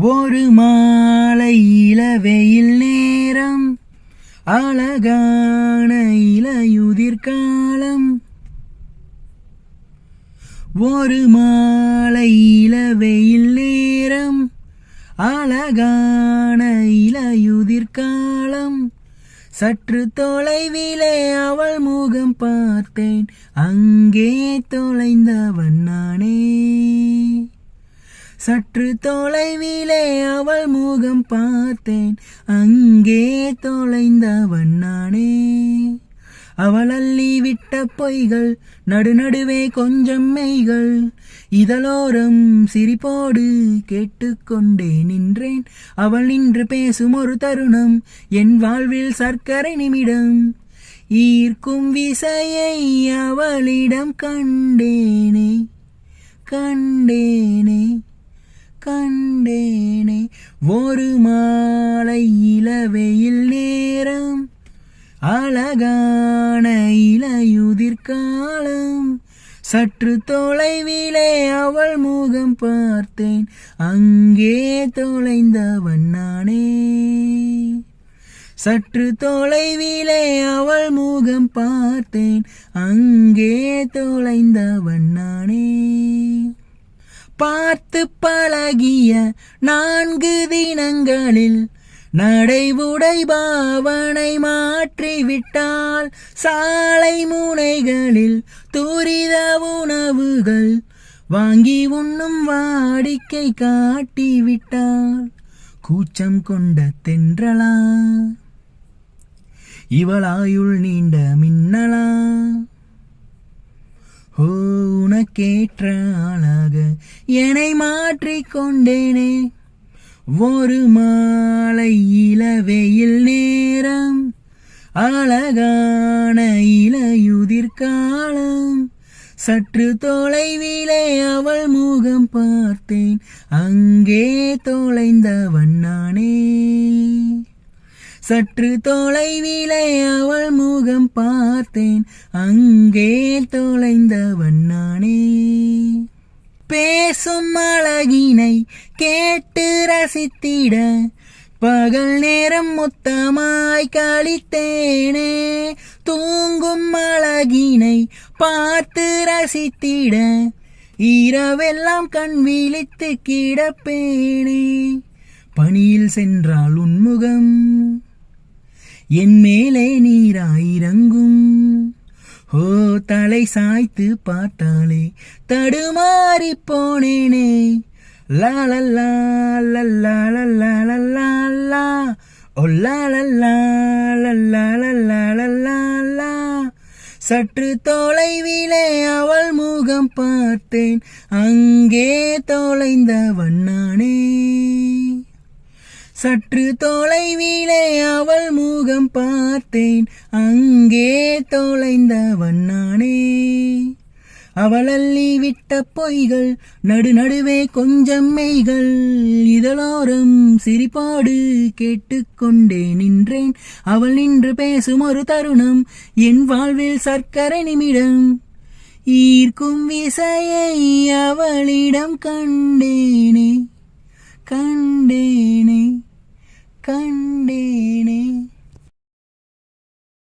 ஒரு மாலை இளவெயில் நேரம் அழகான இலையுதிர் காலம். ஒரு மாலை இளவெயில் நேரம் அழகான இலையுதிர் காலம். சற்று தொலைவிலே அவள் முகம் பார்த்தேன் அங்கே தொலைந்தவன் நான் சற்று தொலைவிலே அவள் முகம் பார்த்தேன். அங்கே தொலைந்தவன் நானே. அவள் அள்ளி விட்ட பொய்கள் நடுநடுவே கொஞ்சம் மெய்கள். இதழோரம் சிரிப்போடு கேட்டுக்கொண்டே நின்றேன். அவள் நின்று பேசும் ஒரு தருணம் என் வாழ்வில் சர்க்கரை நிமிடம். ஈர்க்கும் விசையை அவளிடம் கண்டேன். ஒரு மாலை இளவெயில் நேரம் அழகான இளையுதிர்காலம் சற்று தொலைவிலே அவள் முகம் பார்த்தேன் அங்கே தொலைந்தவன் நானே. சற்று தொலைவிலே அவள் முகம் பார்த்தேன் அங்கே தொலைந்தவன் நானே. பார்த்து பழகிய நான்கு தினங்களில் நடைவுடை பாவனை மாற்றிவிட்டால் சாலை முனைகளில் துரித உணவுகள் வாங்கி உண்ணும் வாடிக்கை காட்டிவிட்டால் கூச்சம் கொண்ட தென்றலா? இவளாயுள் நீண்ட மின்னலா? ஓ உனக்கேற்ற ஆளாக என்னை மாற்றிக்கொண்டேனே ஒரு மாலை இளவெயில் நேரம் அழகான இளையுதிர் காலம். சற்று தொலைவிலே அவள் முகம் பார்த்தேன். அங்கே தொலைந்தவன் சற்று தொலைவிலே அவள் முகம் பார்த்தேன். அங்கே தொலைந்தவன் நானே. பேசும் அழகினை கேட்டு ரசித்திட பகல் நேரம் மொத்தமாய் கழித்தேனே. தூங்கும் அழகினை பார்த்து ரசித்திட இரவெல்லாம் கண் விழித்து கிடப்பேனே. பணியில் சென்றால் உன்முகம் என் மேலே நீராயிரங்கும் ஓ தலை சாய்த்து பார்த்தாலே தடுமாறி போனேனே லா லல்லா லல்லா லல்லா லல்லா லா ஓ லா லல்லா லல்லா லல்லா லல்லா லா சற்று தொலைவிலே அவள் முகம் பார்த்தேன் அங்கே தொலைந்தவன் நானே சற்று தொலைவிலே அவள் முகம் பார்த்தேன். அங்கே தொலைந்தவன் நானே. அவள் அள்ளி விட்ட பொய்கள் நடுநடுவே கொஞ்சம் மெய்கள் இதழோரம் சிரிப்பாடு கேட்டுக்கொண்டே நின்றேன். அவள் நின்று பேசும் ஒரு தருணம் என் வாழ்வில் சர்க்கரை நிமிடம். ஈர்க்கும் விசையை அவளிடம் கண்டேனே கண்டேனே. கண்டேனே